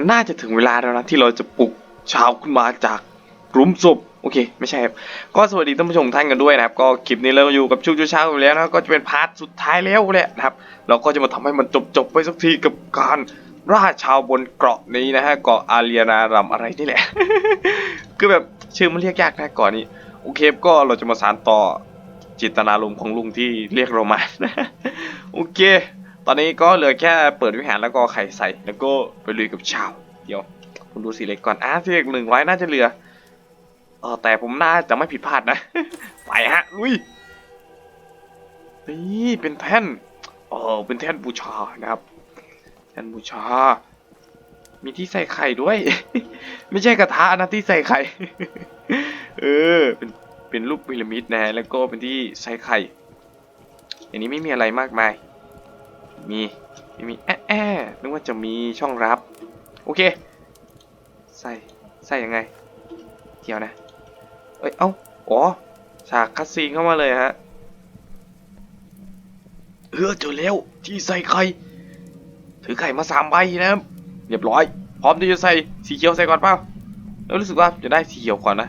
มันน่าจะถึงเวลาแล้วนะที่เราจะปลุกชาวขึ้นมาจากหลุมศพโอเค ไม่ใช่ครับ ก็สวัสดีท่านผู้ชมท่านกันด้วยนะครับ ก็คลิปนี้เราอยู่กับชุกชูเช้าอยู่แล้วนะก็จะเป็นพาร์ทสุดท้ายแล้วแหละนะครับ เราก็จะมาทำให้มันจบจบไปสักทีกับการล่าชาวบนเกาะนี้นะฮะเกาะอาเรียนารัมอะไรนี่แหละ คือแบบชื่อมันเรียกยากนะเก่อนนี้โอเคก็เราจะมาสานต่อจิตนารมณ์ของลุงที่เรียกเรามาโอเค ตอนนี้ก็เหลือแค่เปิดวิหารแล้วก็ไข่ใส่ แล้วก็ไปลุยกับชาว เดี๋ยวผมดูสีเล็กก่อนอะสีเล็กหนึ่งไว้น่าจะเหลือเออแต่ผมน่าจะไม่ผิดพลาดนะ ไปฮะลุยนี่เป็นแท่นเออเป็นแท่นบูชานะครับ แท่นบูชา มีที่ใส่ไข่ด้วย ไม่ใช่กระทะนะที่ใส่ไข่ เออ เป็นเป็นรูปพีระมิดนะฮะแล้วก็เป็นที่ใส่ไข่ อันนี้ไม่มีอะไรมากมาย มีไม่มีแอะแอะนึกว่าจะมีช่องรับ โอเค ใส่ใส่ยังไงเดี๋ยวนะ เอ้ย เอ้า อ๋อ ฉากคัสซีนเข้ามาเลยฮะเออเจอแล้ว ที่ใส่ไข่ ถือไข่มาสามใบนะครับเรียบร้อย พร้อมที่จะใส่สีเขียวใส่ก่อนเปล่าแล้วรู้สึกว่าจะได้สีเขียวก่อนนะ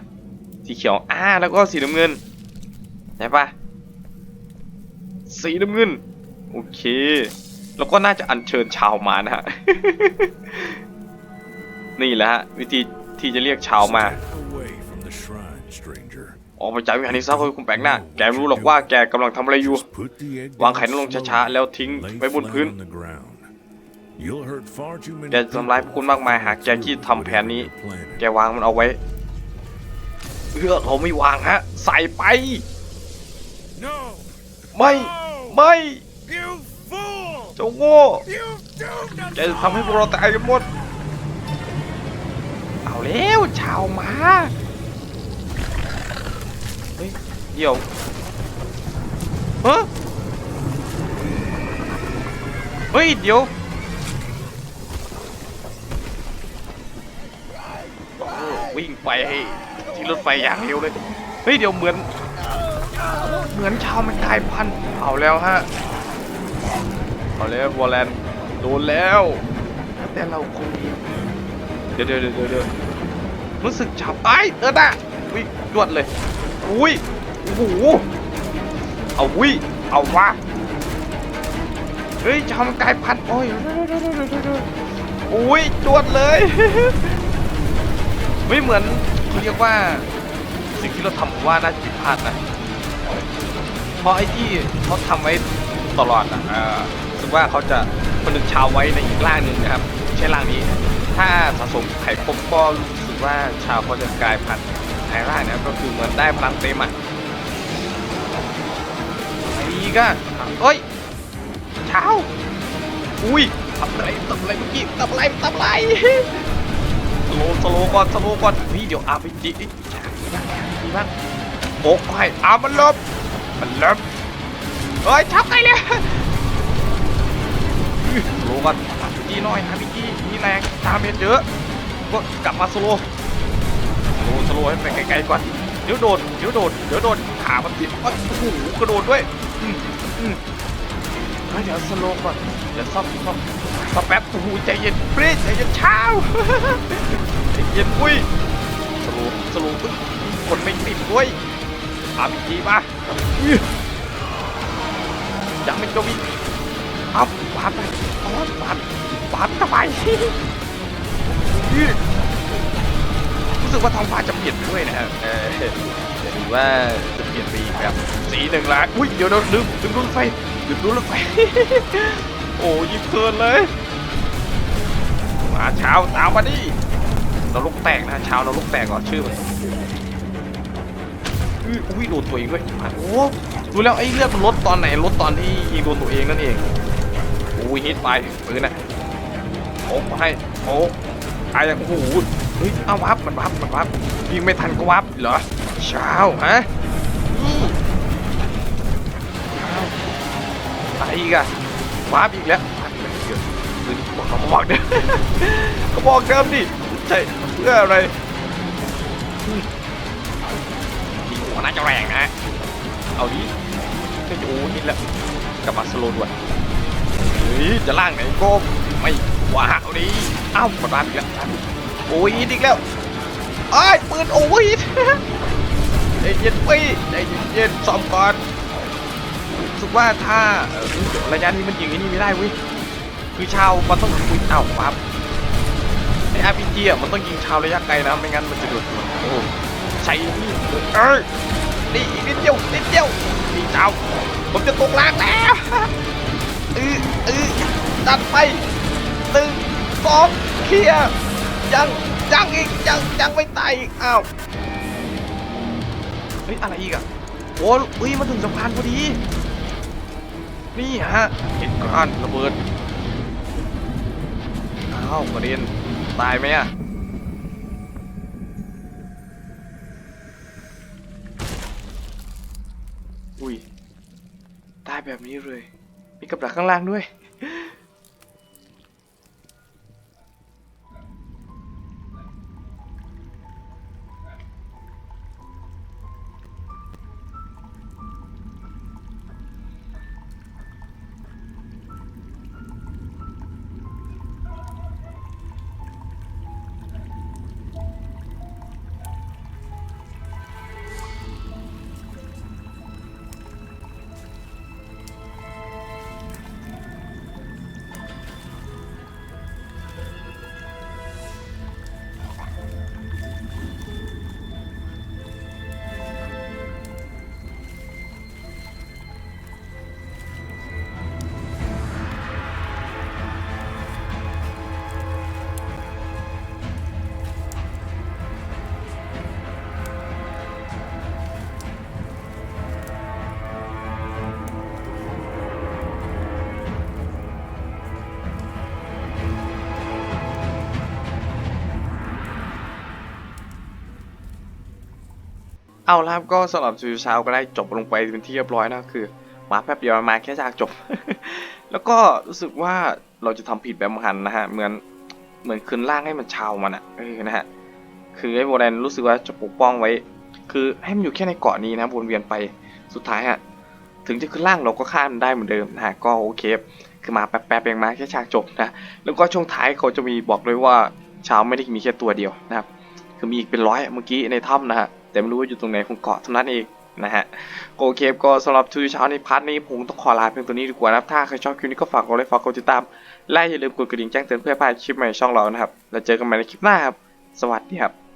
สีเขียว อ่า แล้วก็สีน้ำเงินใช่ปะสีน้ำเงิน โอเค แล้วก็น่าจะอัญเชิญชาวมานะฮะ นี่แหละฮะวิธีที่จะเรียกชาวมา ออกไปจากวิหารนี้ซะคุณแปลกหน้า แกรู้หรอกว่าแกกำลังทำอะไรอยู่ วางไข่นั้นลงช้าๆ แล้วทิ้งไว้บนพื้น แกจะทำร้ายพวกคุณมากมายหากแกคิดทำแผนนี้ แกวางมันเอาไว้เพื่อเราไม่วางฮะ ใส่ไป ไม่ ไม่ จ้าโง่แกจะทำให้พวกเราตายกันหมด เอาแล้วชาวมาเฮ้ยเดี๋ยวฮ้ยเฮ้ยเดี๋ยวโอ้วิ่งไปให้ที่รถไฟอย่างเร็วเลย เฮ้ยเดี๋ยวเหมือน เหมือนชาวมันกลายพันธุ์เอาแล้วฮะ เอาแล้ววอลเลนโดนแล้วแต่เราคงดีเดี๋ยวเดี๋ยวเดี๋ยวเดี๋ยวรู้สึกฉับไอ้ายเออน่ะวิ่งรวดเลยอุ้ยโอ้โหเอาวิเอาวะเฮ้ยชาวมันกลายพันธุ์โอ้ยเดี๋ยวเดี๋ยวเดี๋ยวเดี๋ยวเดี๋ยวอุ้ยจวดเลยไม่เหมือนเขาเรียกว่าสิ่งที่เราทำผมว่าน่าจะผิดพลาดนะเพราะไอ้ที่เขาทำไว้ ตลอดอะอ่อรู้สึกว่าเขาจะผนึกชาวไว้ในอีกร่างหนึ่งนะครับไม่ใช่ร่างนี้ ถ้าสะสมไข่ครบก็รู้สึกว่าชาวเขาจะกลายพันธุ์ในร่างนะครับก็คือเหมือนได้พลังเต็มอะไอ้ก็เอ้ยชาวอุ้ยทำอะไรทำอะไรเมื่อกี้ทำอะไรทำอะไรสโลสโลว์ก่อนสโลว์ก่อนนี่เดี๋ยวอาร์พีจีดีบ้างดีบ้างโอ้ยอามันลบมันเริ่ม เฮ้ยชับไปเลยโลกันหาพิจีหน่อยหาพิจีมีแรงตามเมเยอะก็กลับมาสโลว์สโลว์สโลว์ให้ไปไกลๆก่อนเดี๋ยวโดนเดี๋ยวโดนเดี๋ยวโดนขามันติดโอ้โหกระโดดด้วยอืมอืมเดี๋ยวสโลว์ก่อนเดี๋ยวซ่อมซ่อมซ่อมแป๊บโอ้โหใจเย็นเฟรชใจเย็นเช้าใจเย็นอุ้ยสโลว์สโลว์อุ๊ยกดไม่ติดด้วยอาพีจีมา อื้อยังไม่จบอีกอัพบาดไปอ๋อบาดบาดทำไมรู้สึกว่าท้องฟ้าจะเปลี่ยนไปด้วยนะฮะเออเดี๋ยวดูว่าจะเปลี่ยนไปแบบสีหนึ่งละอุ้ยเดี๋ยวเดี๋ยวลืมลืมดูรถไฟลืมดูรถไฟโอ้ยิงเพลินเลยมาเช้าตามมาดิเราลุกแตกนะเช้าเราลุกแตกก่อนชื่อมัน อุ้ยอุ้ยโดนตัวเองด้วยโอ้ดูแล้วไอ้เลือดมันลดตอนไหนลดตอนที่ยิงโดนตัวเองนั่นเองอุ้ยฮิตไปปืนน่ะโอ้ให้โอ้ไอ้โอ้โหเฮ้ยเอาวับมันวับมันวับยิงไม่ทันก็วับเหรอเช้าฮะนี่เช้าอะไรอีกอะวับอีกแล้ววับอีกแล้วเดี๋ยวปืนบอกเขาบอกเดิมเขาบอกเดิมดิใช่เพื่ออะไร น่าจะแรงนะฮะ เอาดิเฮ้ยโอ้นิดแล้วกลับมาสโลว์ด่วนเฮ้ยจะล่างไหนก็ไม่ว้าวดิเอ้าวกดรับอีกแล้วโอ้ยอีกแล้วไอ้ปืนโอ้ยใจเย็นไปใจเย็นๆซ้อมก่อนสึกว่าถ้าระยะนี้มันยิงไอ้นี่ไม่ได้เว้ยคือชาวมันต้องคุยเอ้าปั๊บไอ้ RPG อะมันต้องยิงชาวระยะไกลนะไม่งั้นมันจะโดดโอ้ ใช่นี่เอ้ยนี่อีกนิดเดียวนิดเดียวนี่เจ้าผมจะตกล่างแล้วเออเออตัดไปหนึ่งสองเคลียร์ยังยังอีกยังยังไม่ตายอีกอ้าวเฮ้ยอะไรอีกอะโอ้ยมาถึงสะพานพอดี นี่ฮะเหตุการณ์ระเบิดอ้าวกระเด็นตายไหมอะ อุ้ยตายแบบนี้เลย มีกับดักข้างล่างด้วย เอาละครับก็สำหรับชิวเช้าก็ได้จบลงไปเป็นที่เรียบร้อยนะคือ มาแป๊บเดียวมาแค่จากจบ แล้วก็รู้สึกว่าเราจะทำผิดแบบหันนะฮะ เหมือนเหมือนคืนร่างให้มันชาวมันอะเออนะฮะคือไอ้โบแดนรู้สึกว่าจะปกป้องไว้ คือให้มันอยู่แค่ในเกาะนี้นะวนเวียนไปสุดท้ายฮะถึงจะขึ้นล่างเราก็ข้ามได้เหมือนเดิมนะฮะก็โอเค คือมาแป๊บๆเองมาแค่ฉากจบนะแล้วก็ช่วงท้ายเขาจะมีบอกเลยว่าชาวไม่ได้มีแค่ตัวเดียวนะครับคือมีอีกเป็นร้อยเมื่อกี้ในถ้ำนะฮะ แต่ไม่รู้ว่าอยู่ตรงไหนของเกาะเท่านั้นเองนะฮะโอเคก็สำหรับทูเช้าในพาร์ทนี้ผมต้องขอลาเพียงตัวนี้ดีกว่านะถ้าใครชอบคลิปนี้ก็ฝากกดไลค์ฝากกดติดตาม และอย่าลืมกดกระดิ่งแจ้งเตือนเพื่อไม่พลาดคลิปใหม่ช่องเรานะครับ แล้วเจอกันใหม่ในคลิปหน้าครับ สวัสดีครับ